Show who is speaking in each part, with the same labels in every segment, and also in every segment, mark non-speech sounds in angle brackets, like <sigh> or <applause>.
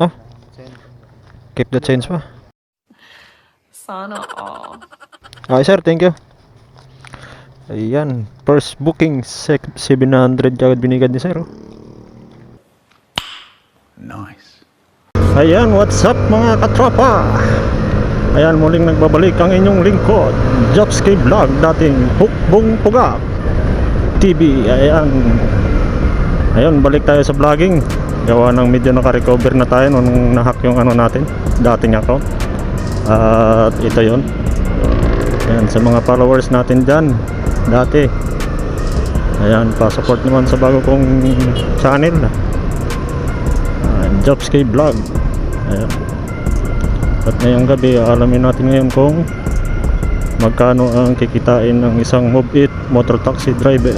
Speaker 1: Ah? Keep the change pa.
Speaker 2: Sana all.
Speaker 1: Okay sir, thank you. Ayan, first booking sec- 700 kagad binigad ni sir. oh.
Speaker 3: Nice.
Speaker 1: Ayan, what's up mga katropa? Ayan, muling nagbabalik ang inyong lingkod Jobski Vlog, dating Hukbong Pugak TV Ayan Ayan, balik tayo sa vlogging. Gawa ng medyo naka-recover na tayo nung nahack yung ano natin Dating account. At ito yon Ayan, sa mga followers natin dyan Dati. Ayan, pa-support naman sa bago kong channel. Uh, Jobski Vlog. Ayan. At ngayong gabi, alamin natin ngayon kung magkano ang kikitain ng isang Move It motor taxi driver.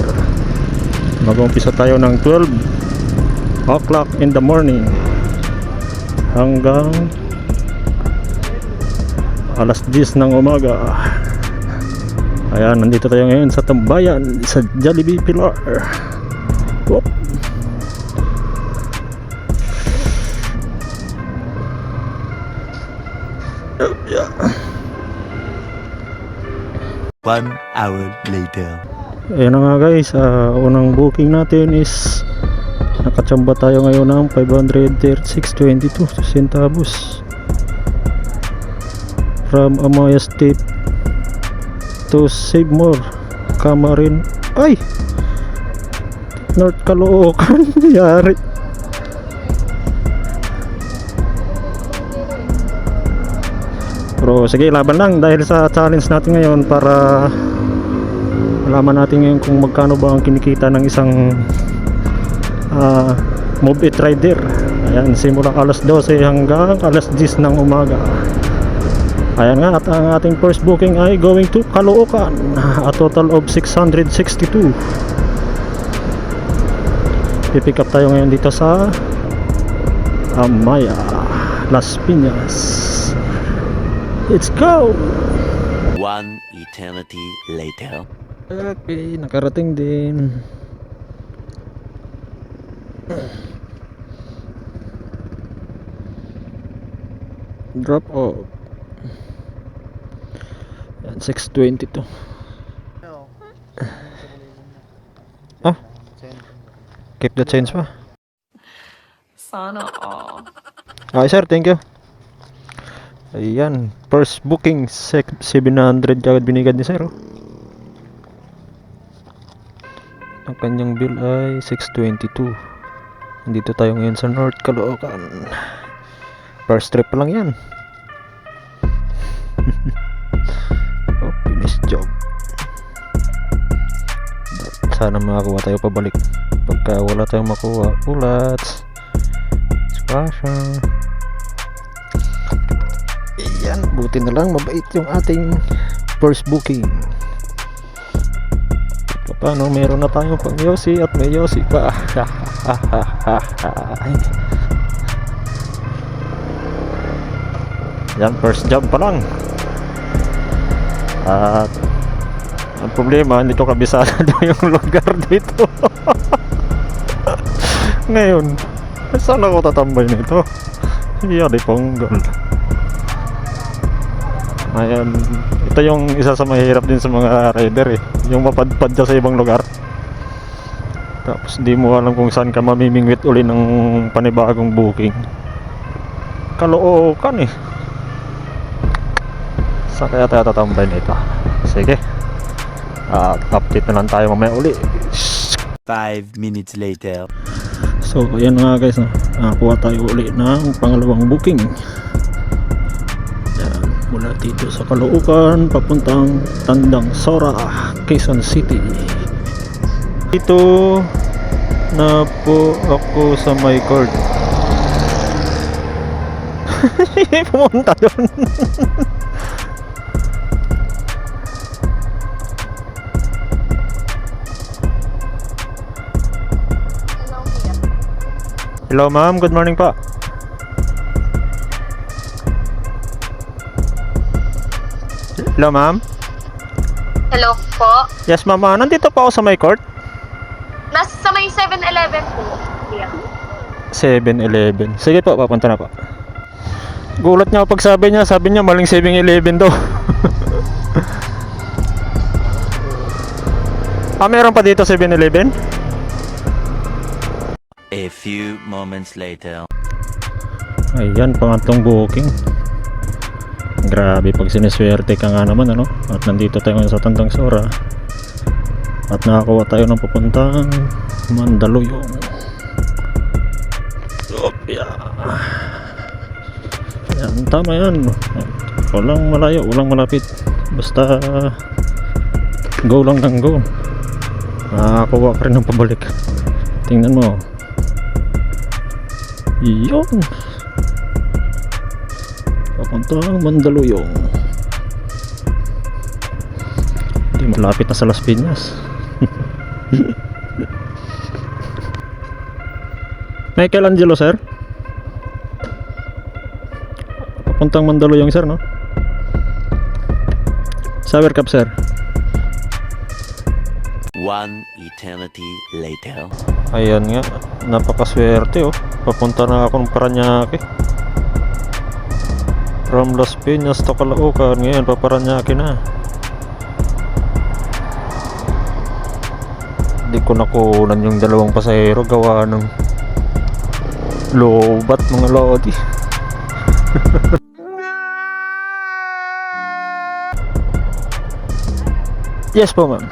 Speaker 1: Mag-umpisa tayo ng 12 o'clock in the morning hanggang alas 10 ng umaga. Ayan, nandito tayo ngayon sa tambayan sa Jollibee Pilar. Whoop.
Speaker 3: One hour later.
Speaker 1: Ayan na nga guys, ah, unang booking natin is nakachamba tayo ngayon ng 536.22 centavos from Amaya State to Save More Camarin. Ay! North Caloocan <laughs> yari pero sige laban lang dahil sa challenge natin ngayon para malaman natin ngayon kung magkano ba ang kinikita ng isang ah, move it rider. Ayan simula alas 12 hanggang alas 10 ng umaga. Ayan nga at ang ating first booking ay going to Caloocan a total of 662 pipick up tayo ngayon dito sa Amaya Las Piñas. Let's go!
Speaker 4: One eternity later.
Speaker 1: Okay, nakarating din. Drop off. Yan, 622. Ah? Keep the change pa.
Speaker 2: Sana all.
Speaker 1: Okay sir, thank you. Ayan, first booking sec- 700 kagad binigad ni sir. oh. Ang kanyang bill ay 622. Nandito tayo ngayon sa North Caloocan. First trip pa lang yan. <laughs> oh, finish job. Sana makakuha tayo pabalik. Pagka wala tayong makuha, ulats. Squasher. Iyan, buti na lang mabait yung ating first booking. Paano, meron na tayong pang Yossi at may Yossi pa. <laughs> Yan, first job pa lang. At ang problema, hindi ko kabisado <laughs> yung lugar dito. <laughs> Ngayon, saan ako tatambay nito? Yari ponggal. Ayan, ito yung isa sa mahirap din sa mga rider eh. Yung mapadpad ka sa ibang lugar. Tapos di mo alam kung saan ka mamimingwit uli ng panibagong booking. Kalookan eh. Saan kaya tayo tatambay nito? Sige. At update na lang tayo mamaya uli.
Speaker 4: Five minutes later.
Speaker 1: So, ayan nga guys, no? nakakuha tayo uli ng pangalawang booking. Mula dito sa Caloocan, papuntang Tandang Sora, Quezon City. Dito na po ako sa my court. <laughs> Pumunta doon. Hello ma'am, good morning pa. Hello ma'am.
Speaker 5: Hello po.
Speaker 1: Yes ma'am, Ah, nandito po ako sa my court.
Speaker 5: Nasa sa may 7-Eleven po. area.
Speaker 1: 7-Eleven. Sige po, papunta na po. Gulat niya pag sabi niya, sabi niya maling 7-Eleven daw. <laughs> ah, meron pa dito 7-Eleven?
Speaker 4: A few moments later.
Speaker 1: Ayan, pangatlong booking. Grabe pag siniswerte ka nga naman ano. At nandito tayo sa Tandang Sora. At nakakuha tayo ng papuntang Mandaluyong. Opya. Yan, tama yan. Walang malayo, walang malapit. Basta go lang ng go. Nakakuha ka rin ng pabalik. Tingnan mo. Yun. Papuntang Mandaluyong. Hindi malapit na sa Las Piñas. <laughs> Michelangelo, sir? Papuntang Mandaluyong, sir, no? Sour Cup, sir.
Speaker 4: One eternity later.
Speaker 1: Ayan nga, napakaswerte oh. Papunta na ako ng Paranaque. From Las Piñas to Caloocan, ngayon paparanaque na. Hindi ko nakunan yung dalawang pasahero gawa ng lobat mga lodi. <laughs> yes po ma'am.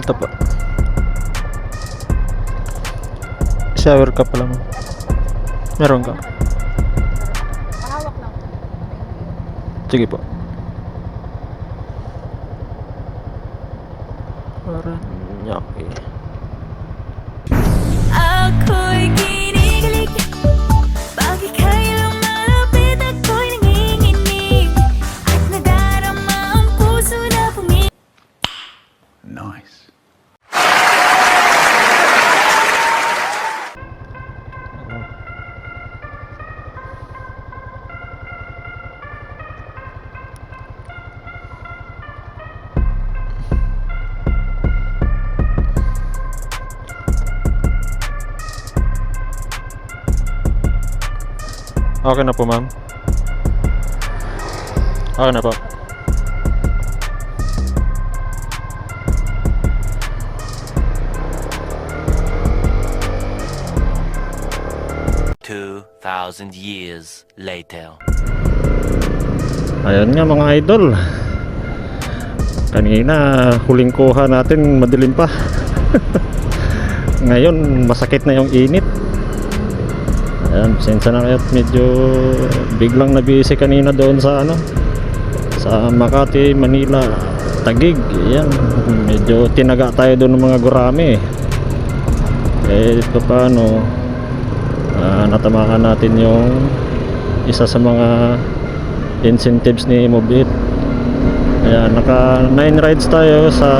Speaker 1: Ito po. Shower ka pala mo. Meron ka. Sige po. Parang Okay na po ma'am. Okay na po.
Speaker 4: Two thousand years later.
Speaker 1: Ayan nga mga idol. Kanina huling kuha natin madilim pa. <laughs> Ngayon masakit na yung init. Ayan, sensa na kayo medyo biglang nabisi kanina doon sa ano sa Makati, Manila, Tagig. Ayan, medyo tinaga tayo doon ng mga gurami. Eh, ito paano ah, natamaan natin yung isa sa mga incentives ni Mobit. Ayan, naka 9 rides tayo sa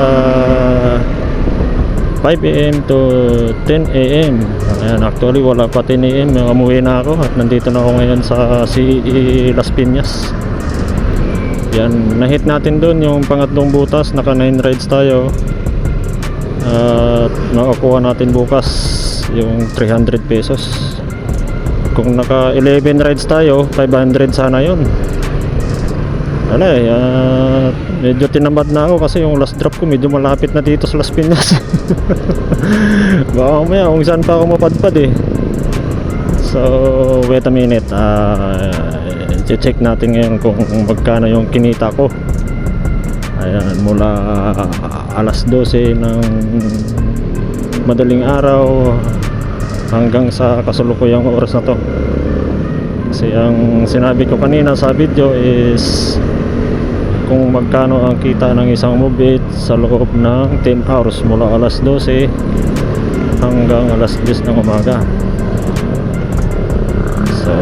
Speaker 1: 5 a.m. to 10 a.m. Ayan, actually wala pa 10 a.m. Umuwi na ako at nandito na ako ngayon sa CE Las Piñas. Yan, nahit natin doon yung pangatlong butas, naka 9 rides tayo. At nakakuha natin bukas yung 300 pesos. Kung naka 11 rides tayo, 500 sana yon. Wala eh, ah, medyo tinamad na ako kasi yung last drop ko medyo malapit na dito sa Las Piñas. <laughs> Baka mamaya kung saan pa ako mapadpad eh. So, wait a minute. Ah, check natin ngayon kung magkano yung kinita ko. Ayan, mula alas 12 ng madaling araw hanggang sa kasulukuyang oras na to. Kasi ang sinabi ko kanina sa video is kung magkano ang kita ng isang mobit sa loob ng 10 hours mula alas 12 hanggang alas 10 ng umaga. So,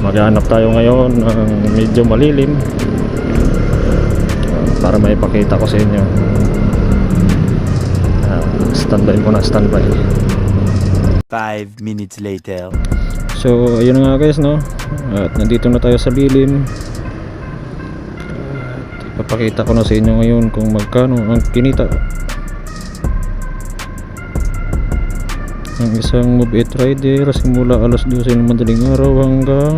Speaker 1: maghanap tayo ngayon ng medyo malilim uh, para maipakita ko sa inyo. Uh, standby muna, standby.
Speaker 4: Five minutes later.
Speaker 1: So, ayun nga guys, no? At nandito na tayo sa lilim. At ipapakita ko na sa inyo ngayon kung magkano ang kinita. ng isang move it rider simula alas 12 ng madaling araw hanggang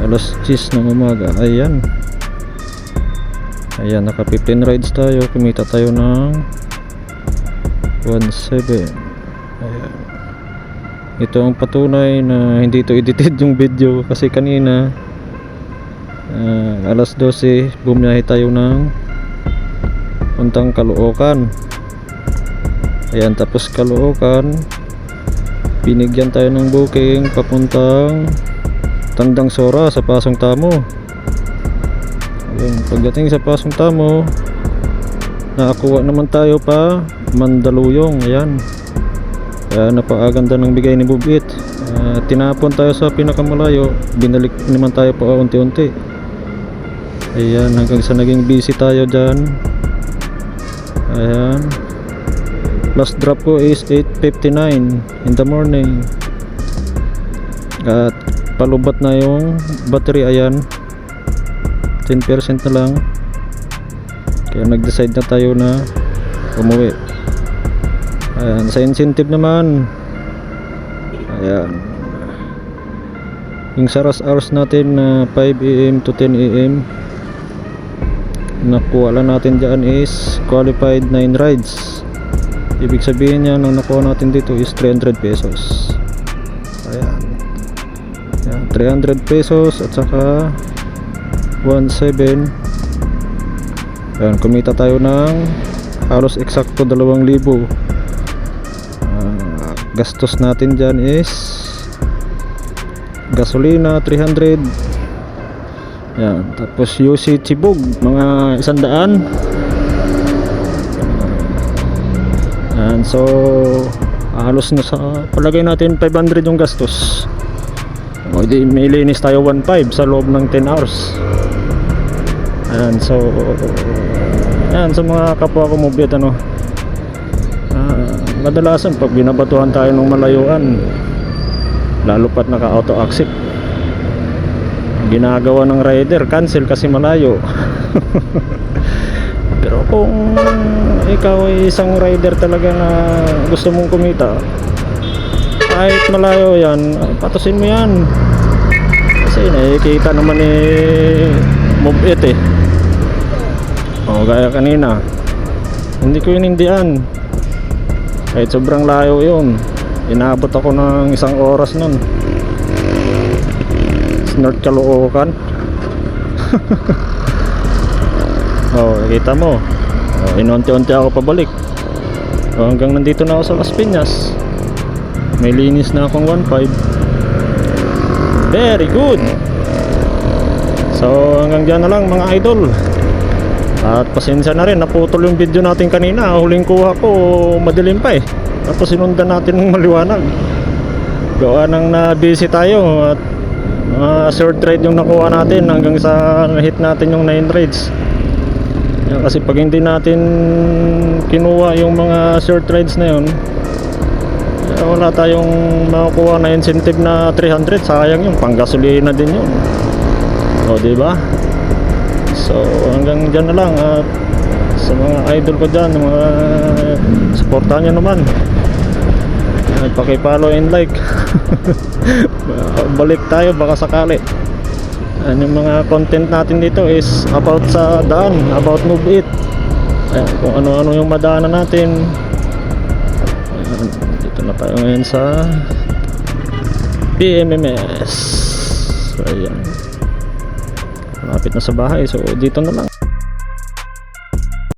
Speaker 1: alas 10 ng umaga ayan ayan naka 15 rides tayo kumita tayo ng 1.7 ayan ito ang patunay na hindi to edited yung video kasi kanina ah, alas 12 bumiyahe tayo ng puntang Caloocan. Ayan tapos Caloocan binigyan tayo ng booking papuntang Tandang Sora sa Pasong Tamo. Ayan pagdating sa Pasong Tamo nakakuha naman tayo pa Mandaluyong ayan kaya napakaganda ng bigay ni Bubit Ah, tinapon tayo sa pinakamalayo. Binalik naman tayo pa unti-unti. Ayan hanggang sa naging busy tayo dyan. Ayan. Last drop ko is 8.59 in the morning. At palubat na yung battery ayan. 10% na lang. Kaya nag-decide na tayo na umuwi ayan sa incentive naman. Ayan. Yung sa rush hours natin na 5am to 10am nakuha lang natin dyan is qualified 9 rides. Ibig sabihin niya ang nakuha natin dito is 300 pesos. Ayan. Ayan, 300 pesos at saka 1.7 ayan kumita tayo ng halos eksakto 2,000 Ah, gastos natin dyan is gasolina 300 yan tapos UC Tibog mga isandaan. Yan so halos na sa palagay natin 500 yung gastos. O di may linis tayo 1.5 sa loob ng 10 hours. Yan so yan sa mga kapwa ko mobile ano kadalasan pag binabatuhan tayo ng malayuan lalo pat naka auto accept ginagawa ng rider cancel kasi malayo. <laughs> Pero kung ikaw ay isang rider talaga na gusto mong kumita kahit malayo yan patusin mo yan. Kasi nakikita naman eh move it eh. O gaya kanina hindi ko inindihan kahit sobrang layo yun inaabot ako ng isang oras nun. Sa North Caloocan <laughs> oh kita mo. Oh, inunti-unti ako pabalik. Oh, hanggang nandito na ako sa Las Piñas. May linis na akong 1.5 very good! So hanggang dyan na lang mga idol at pasensya na rin, naputol yung video natin kanina. Huling kuha ko, madilim pa eh. Tapos sinundan natin ng maliwanag. Gawa nang na-busy tayo at mga short ride yung nakuha natin hanggang sa hit natin yung 9 rides. Yan, kasi pag hindi natin kinuha yung mga short rides na yun, eh, wala tayong makukuha na incentive na 300. Sayang yung panggasolina din yun. O, di ba? So hanggang dyan na lang at sa mga idol ko dyan, mga supportahan nyo naman. At paki-follow and like. <laughs> Balik tayo baka sakali. Ano yung mga content natin dito is about sa daan, about move it. Ayan, kung ano-ano yung madaanan natin. Ayan, dito na tayo ngayon sa PMMS. So, ayan malapit na sa bahay. So dito na lang